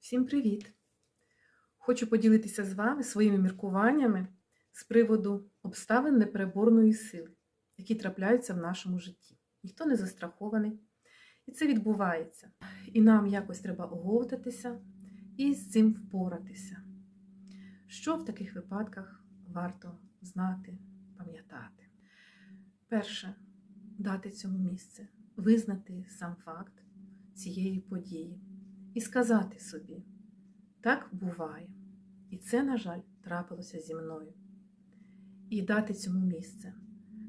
Всім привіт! Хочу поділитися з вами своїми міркуваннями з приводу обставин непереборної сили, які трапляються в нашому житті. Ніхто не застрахований, і це відбувається. І нам якось треба оговтатися і з цим впоратися. Що в таких випадках варто знати, пам'ятати? Перше, дати цьому місце, визнати сам факт цієї події і сказати собі, так буває. І це, на жаль, трапилося зі мною. І дати цьому місце.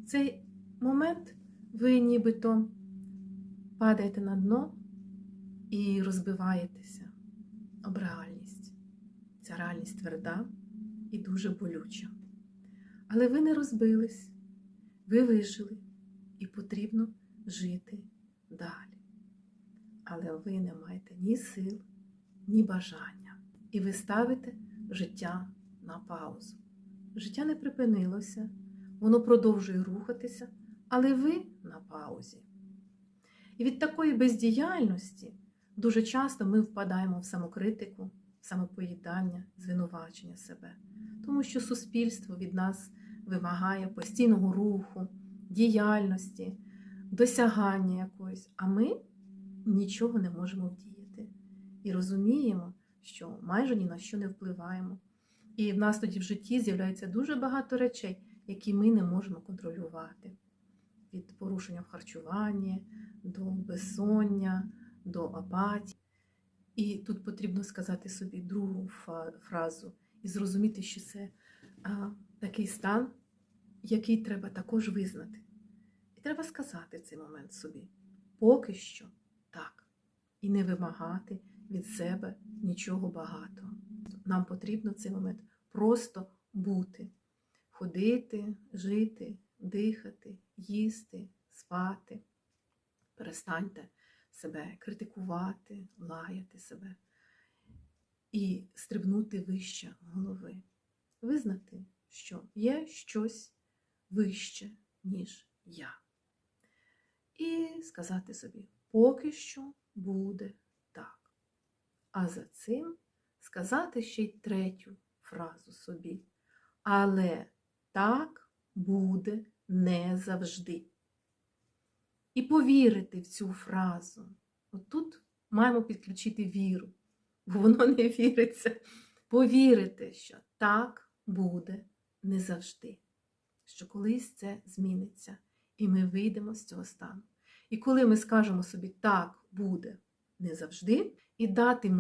Цей момент ви нібито падаєте на дно і розбиваєтеся об реальність. Ця реальність тверда і дуже болюча. Але ви не розбились, ви вижили, і потрібно жити. Але ви не маєте ні сил, ні бажання. І ви ставите життя на паузу. Життя не припинилося, воно продовжує рухатися, але ви на паузі. І від такої бездіяльності дуже часто ми впадаємо в самокритику, в самопоїдання, звинувачення себе, тому що суспільство від нас вимагає постійного руху, діяльності, досягання якоїсь, а ми нічого не можемо вдіяти. І розуміємо, що майже ні на що не впливаємо. І в нас тоді в житті з'являється дуже багато речей, які ми не можемо контролювати. Від порушення в харчуванні до безсоння, до апатії. І тут потрібно сказати собі другу фразу і зрозуміти, що це а, такий стан, який треба також визнати. І треба сказати цей момент собі: поки що так, і не вимагати від себе нічого багатого. Нам потрібно в цей момент просто бути, ходити, жити, дихати, їсти, спати. Перестаньте себе критикувати, лаяти себе і стрибнути вище голови. Визнати, що є щось вище, ніж я. І сказати собі, поки що буде так. А за цим сказати ще й третю фразу собі. Але так буде не завжди. І повірити в цю фразу. От тут маємо підключити віру, бо воно не віриться. Повірити, що так буде не завжди. Що колись це зміниться, і ми вийдемо з цього стану. І коли ми скажемо собі так буде не завжди, і дати можливість.